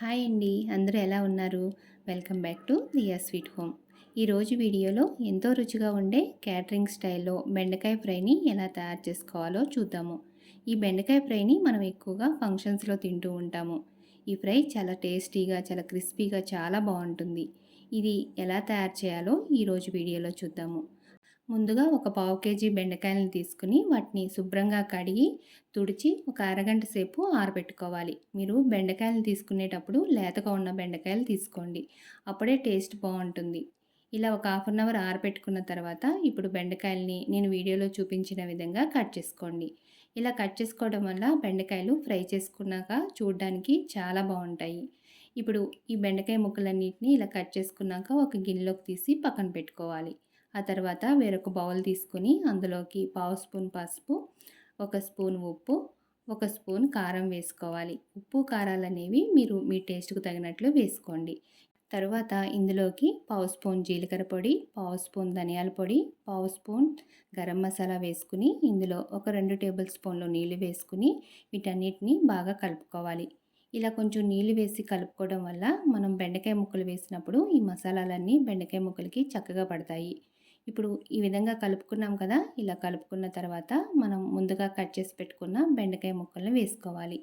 Hi అండి. అందరూ ఎలా ఉన్నారు? Welcome back to Diya sweet home. ఈరోజు వీడియోలో ఎంతో రుచిగా ఉండే క్యాటరింగ్ స్టైల్లో బెండకాయ ఫ్రైని ఎలా తయారు చేసుకోవాలో చూద్దాము. ఈ బెండకాయ ఫ్రైని మనం ఎక్కువగా ఫంక్షన్స్లో తింటూ ఉంటాము. ఈ ఫ్రై చాలా టేస్టీగా చాలా క్రిస్పీగా చాలా బాగుంటుంది. ఇది ఎలా తయారు చేయాలో ఈరోజు వీడియోలో చూద్దాము. ముందుగా ఒక పావు కేజీ బెండకాయలను తీసుకుని వాటిని శుభ్రంగా కడిగి తుడిచి ఒక అరగంట సేపు ఆరబెట్టుకోవాలి. మీరు బెండకాయలు తీసుకునేటప్పుడు లేతగా ఉన్న బెండకాయలు తీసుకోండి. అప్పుడే టేస్ట్ బాగుంటుంది. ఇలా ఒక హాఫ్ అన్ అవర్ ఆరబెట్టుకున్న తర్వాత ఇప్పుడు బెండకాయలని నేను వీడియోలో చూపించిన విధంగా కట్ చేసుకోండి. ఇలా కట్ చేసుకోవడం వల్ల బెండకాయలు ఫ్రై చేసుకున్నాక చూడడానికి చాలా బాగుంటాయి. ఇప్పుడు ఈ బెండకాయ ముక్కలన్నిటిని ఇలా కట్ చేసుకున్నాక ఒక గిన్నెలోకి తీసి పక్కన పెట్టుకోవాలి. ఆ తర్వాత వేరొక బౌల్ తీసుకుని అందులోకి పావు స్పూన్ పసుపు ఒక స్పూన్ ఉప్పు ఒక స్పూన్ కారం వేసుకోవాలి. ఉప్పు కారాలు అనేవి మీరు మీ టేస్ట్కు తగినట్లు వేసుకోండి. తర్వాత ఇందులోకి పావు స్పూన్ జీలకర్ర పొడి పావు స్పూన్ ధనియాల పొడి పావు స్పూన్ గరం మసాలా వేసుకుని ఇందులో ఒక రెండు టేబుల్ స్పూన్లు నీళ్ళు వేసుకుని వీటన్నిటిని బాగా కలుపుకోవాలి. ఇలా కొంచెం నీళ్ళు వేసి కలుపుకోవడం వల్ల మనం బెండకాయ ముక్కలు వేసినప్పుడు ఈ మసాలాలన్నీ బెండకాయ ముక్కలకి చక్కగా పడతాయి. ఇప్పుడు ఈ విధంగా కలుపుకున్నాం కదా ఇలా కలుపుకున్న తర్వాత మనం ముందుగా కట్ చేసి పెట్టుకున్న బెండకాయ ముక్కలను వేసుకోవాలి.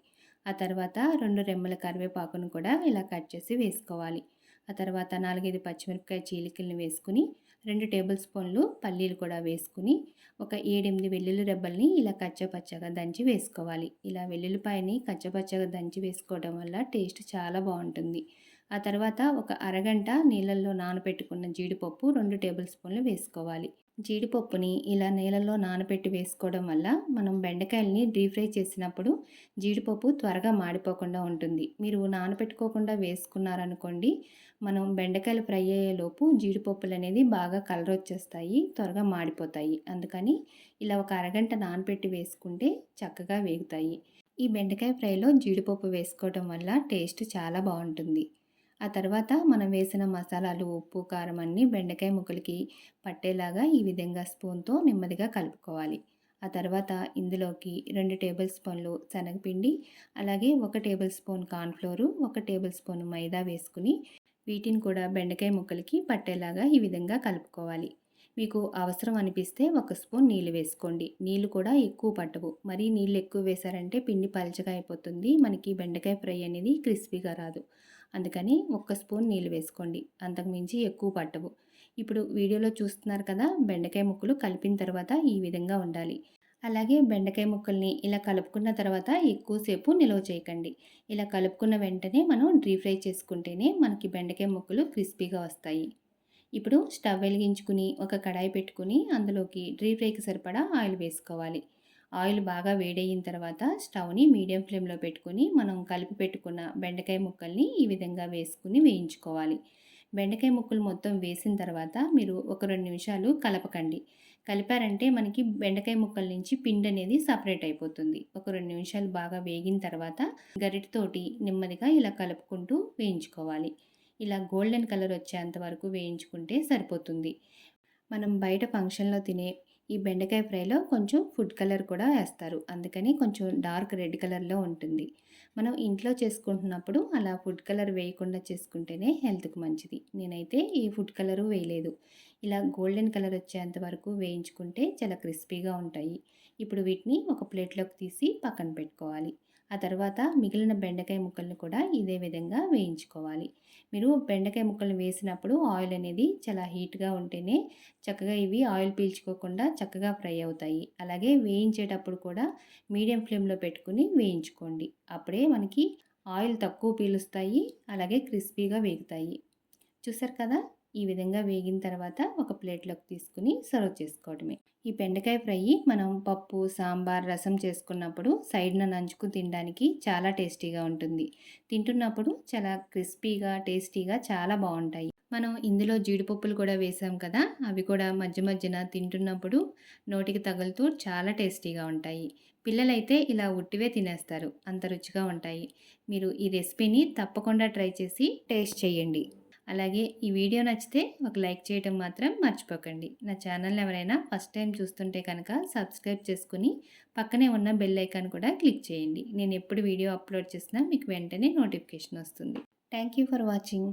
ఆ తర్వాత రెండు రెమ్మల కరివేపాకును కూడా ఇలా కట్ చేసి వేసుకోవాలి. ఆ తర్వాత నాలుగైదు పచ్చిమిరపకాయ చీలికలను వేసుకుని రెండు టేబుల్ స్పూన్లు పల్లీలు కూడా వేసుకుని ఒక ఏడెనిమిది వెల్లుల్లి రెబ్బల్ని ఇలా కచ్చపచ్చగా దంచి వేసుకోవాలి. ఇలా వెల్లుల్లిపాయని కచ్చపచ్చగా దంచి వేసుకోవడం వల్ల టేస్ట్ చాలా బాగుంటుంది. ఆ తర్వాత ఒక అరగంట నీళ్ళల్లో నానబెట్టుకున్న జీడిపప్పు రెండు టేబుల్ స్పూన్లు వేసుకోవాలి. జీడిపప్పుని ఇలా నీళ్ళల్లో నానబెట్టి వేసుకోవడం వల్ల మనం బెండకాయల్ని డీప్ ఫ్రై చేసినప్పుడు జీడిపప్పు త్వరగా మాడిపోకుండా ఉంటుంది. మీరు నానబెట్టుకోకుండా వేసుకున్నారనుకోండి మనం బెండకాయలు ఫ్రై అయ్యేలోపు జీడిపప్పులు అనేది బాగా కలర్ వచ్చేస్తాయి త్వరగా మాడిపోతాయి. అందుకని ఇలా ఒక అరగంట నానబెట్టి వేసుకుంటే చక్కగా వేగుతాయి. ఈ బెండకాయ ఫ్రైలో జీడిపప్పు వేసుకోవడం వల్ల టేస్ట్ చాలా బాగుంటుంది. ఆ తర్వాత మనం వేసిన మసాలాలు ఉప్పు కారం అన్నీ బెండకాయ ముక్కలకి పట్టేలాగా ఈ విధంగా స్పూన్తో నెమ్మదిగా కలుపుకోవాలి. ఆ తర్వాత ఇందులోకి రెండు టేబుల్ స్పూన్లు శనగపిండి అలాగే ఒక టేబుల్ స్పూన్ కార్న్ఫ్లోరు ఒక టేబుల్ స్పూన్ మైదా వేసుకుని వీటిని కూడా బెండకాయ ముక్కలకి పట్టేలాగా ఈ విధంగా కలుపుకోవాలి. మీకు అవసరం అనిపిస్తే ఒక స్పూన్ నీళ్ళు వేసుకోండి. నీళ్ళు కూడా ఎక్కువ పట్టవు. మరీ నీళ్ళు ఎక్కువ వేశారంటే పిండి పలచగా అయిపోతుంది. మనకి బెండకాయ ఫ్రై అనేది క్రిస్పీగా రాదు. అందుకని ఒక్క స్పూన్ నీళ్ళు వేసుకోండి. అంతకుమించి ఎక్కువ పట్టవు. ఇప్పుడు వీడియోలో చూస్తున్నారు కదా బెండకాయ ముక్కలు కలిపిన తర్వాత ఈ విధంగా ఉండాలి. అలాగే బెండకాయ ముక్కల్ని ఇలా కలుపుకున్న తర్వాత ఎక్కువసేపు నిల్వ చేయకండి. ఇలా కలుపుకున్న వెంటనే మనం డీప్ ఫ్రై చేసుకుంటేనే మనకి బెండకాయ ముక్కలు క్రిస్పీగా వస్తాయి. ఇప్పుడు స్టవ్ వెలిగించుకుని ఒక కడాయి పెట్టుకుని అందులోకి డ్రీ ఫ్రైకి సరిపడా ఆయిల్ వేసుకోవాలి. ఆయిల్ బాగా వేడయిన తర్వాత స్టవ్ని మీడియం ఫ్లేమ్లో పెట్టుకుని మనం కలిపి పెట్టుకున్న బెండకాయ ముక్కల్ని ఈ విధంగా వేసుకుని వేయించుకోవాలి. బెండకాయ ముక్కలు మొత్తం వేసిన తర్వాత మీరు ఒక రెండు నిమిషాలు కలపకండి. కలిపారంటే మనకి బెండకాయ ముక్కల నుంచి పిండి అనేది సపరేట్ అయిపోతుంది. ఒక రెండు నిమిషాలు బాగా వేగిన తర్వాత గరిటతోటి నెమ్మదిగా ఇలా కలుపుకుంటూ వేయించుకోవాలి. ఇలా గోల్డెన్ కలర్ వచ్చేంత వరకు వేయించుకుంటే సరిపోతుంది. మనం బయట ఫంక్షన్లో తినే ఈ బెండకాయ ఫ్రైలో కొంచెం ఫుడ్ కలర్ కూడా వేస్తారు. అందుకని కొంచెం డార్క్ రెడ్ కలర్లో ఉంటుంది. మనం ఇంట్లో చేసుకుంటున్నప్పుడు అలా ఫుడ్ కలర్ వేయకుండా చేసుకుంటేనే హెల్త్కి మంచిది. నేనైతే ఈ ఫుడ్ కలరు వేయలేదు. ఇలా గోల్డెన్ కలర్ వచ్చేంత వరకు వేయించుకుంటే చాలా క్రిస్పీగా ఉంటాయి. ఇప్పుడు వీటిని ఒక ప్లేట్లోకి తీసి పక్కన పెట్టుకోవాలి. ఆ తర్వాత మిగిలిన బెండకాయ ముక్కలను కూడా ఇదే విధంగా వేయించుకోవాలి. మీరు బెండకాయ ముక్కలు వేసినప్పుడు ఆయిల్ అనేది చాలా హీట్గా ఉంటేనే చక్కగా ఇవి ఆయిల్ పీల్చుకోకుండా చక్కగా ఫ్రై అవుతాయి. అలాగే వేయించేటప్పుడు కూడా మీడియం ఫ్లేమ్లో పెట్టుకుని వేయించుకోండి. అప్పుడే మనకి ఆయిల్ తక్కువ పీలుస్తాయి అలాగే క్రిస్పీగా వేగుతాయి. చూసారు కదా? ఈ విధంగా వేగిన తర్వాత ఒక ప్లేట్లోకి తీసుకుని సర్వ్ చేసుకోవడమే. ఈ బెండకాయ ఫ్రై మనం పప్పు సాంబార్ రసం చేసుకున్నప్పుడు సైడ్న నంచుకు తినడానికి చాలా టేస్టీగా ఉంటుంది. తింటున్నప్పుడు చాలా క్రిస్పీగా టేస్టీగా చాలా బాగుంటాయి. మనం ఇందులో జీడిపప్పులు కూడా వేసాం కదా అవి కూడా మధ్య మధ్యన తింటున్నప్పుడు నోటికి తగులుతూ చాలా టేస్టీగా ఉంటాయి. పిల్లలైతే ఇలా ఉట్టివే తినేస్తారు అంత రుచిగా ఉంటాయి. మీరు ఈ రెసిపీని తప్పకుండా ట్రై చేసి టేస్ట్ చేయండి. అలాగే ఈ వీడియో నచ్చితే ఒక లైక్ చేయటం మాత్రం మర్చిపోకండి. నా ఛానల్ ఎవరైనా ఫస్ట్ టైం చూస్తుంటే కనుక సబ్స్క్రైబ్ చేసుకుని పక్కనే ఉన్న బెల్ ఐకాన్ కూడా క్లిక్ చేయండి. నేను ఎప్పుడు వీడియో అప్లోడ్ చేసినా మీకు వెంటనే నోటిఫికేషన్ వస్తుంది. Thank you for watching.